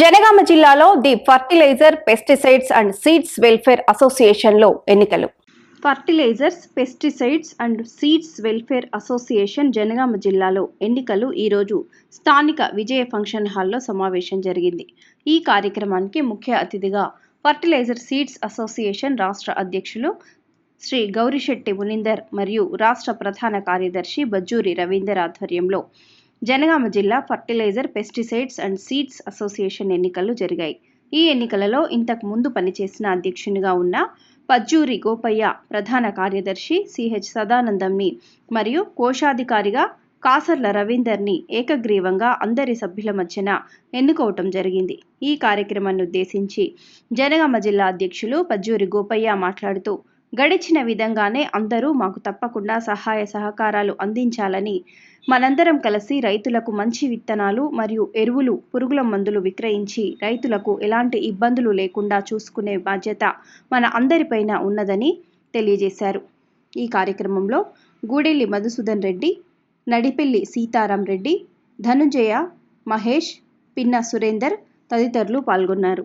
జనగామ జిల్లాలో the fertilizer pesticides and seeds welfare అసోసియేషన్లో ఎన్నికలు. Fertilizers pesticides and seeds welfare association Jangaon జిల్లాలో ఎన్నికలు ఈరోజు స్థానిక విజయ ఫంక్షన్ హాల్లో సమావేశం జరిగింది. ఈ కార్యక్రమానికి ముఖ్య అతిథిగా ఫర్టిలైజర్ సీడ్స్ అసోసియేషన్ రాష్ట్ర అధ్యక్షులు శ్రీ గౌరిశెట్టి మునిందర్ మరియు రాష్ట్ర ప్రధాన కార్యదర్శి బజ్జూరి రవీందర్ ఆధ్వర్యంలో జనగామ జిల్లా fertilizer pesticides and seeds association ఎన్నికలు జరిగాయి. ఈ ఎన్నికలలో ఇంతకు ముందు పనిచేసిన అధ్యక్షునిగా ఉన్న పజ్జూరి గోపయ్య ప్రధాన కార్యదర్శి సిహెచ్ సదానందంని మరియు కోశాధికారిగా కాసర్ల రవీందర్ని ఏకగ్రీవంగా అందరి సభ్యుల మధ్యన ఎన్నుకోవటం జరిగింది. ఈ కార్యక్రమాన్ని ఉద్దేశించి జనగామ జిల్లా అధ్యక్షులు పజ్జూరి గోపయ్య మాట్లాడుతూ గడిచిన విధంగానే అందరూ మాకు తప్పకుండా సహాయ సహకారాలు అందించాలని మనందరం కలిసి రైతులకు మంచి విత్తనాలు మరియు ఎరువులు పురుగుల మందులు విక్రయించి రైతులకు ఎలాంటి ఇబ్బందులు లేకుండా చూసుకునే బాధ్యత మన అందరిపైన ఉన్నదని తెలియజేశారు. ఈ కార్యక్రమంలో గూడెల్లి మధుసూదన్ రెడ్డి నడిపెల్లి సీతారాం రెడ్డి ధనుంజయ మహేష్ పిన్న సురేందర్ తదితరులు పాల్గొన్నారు.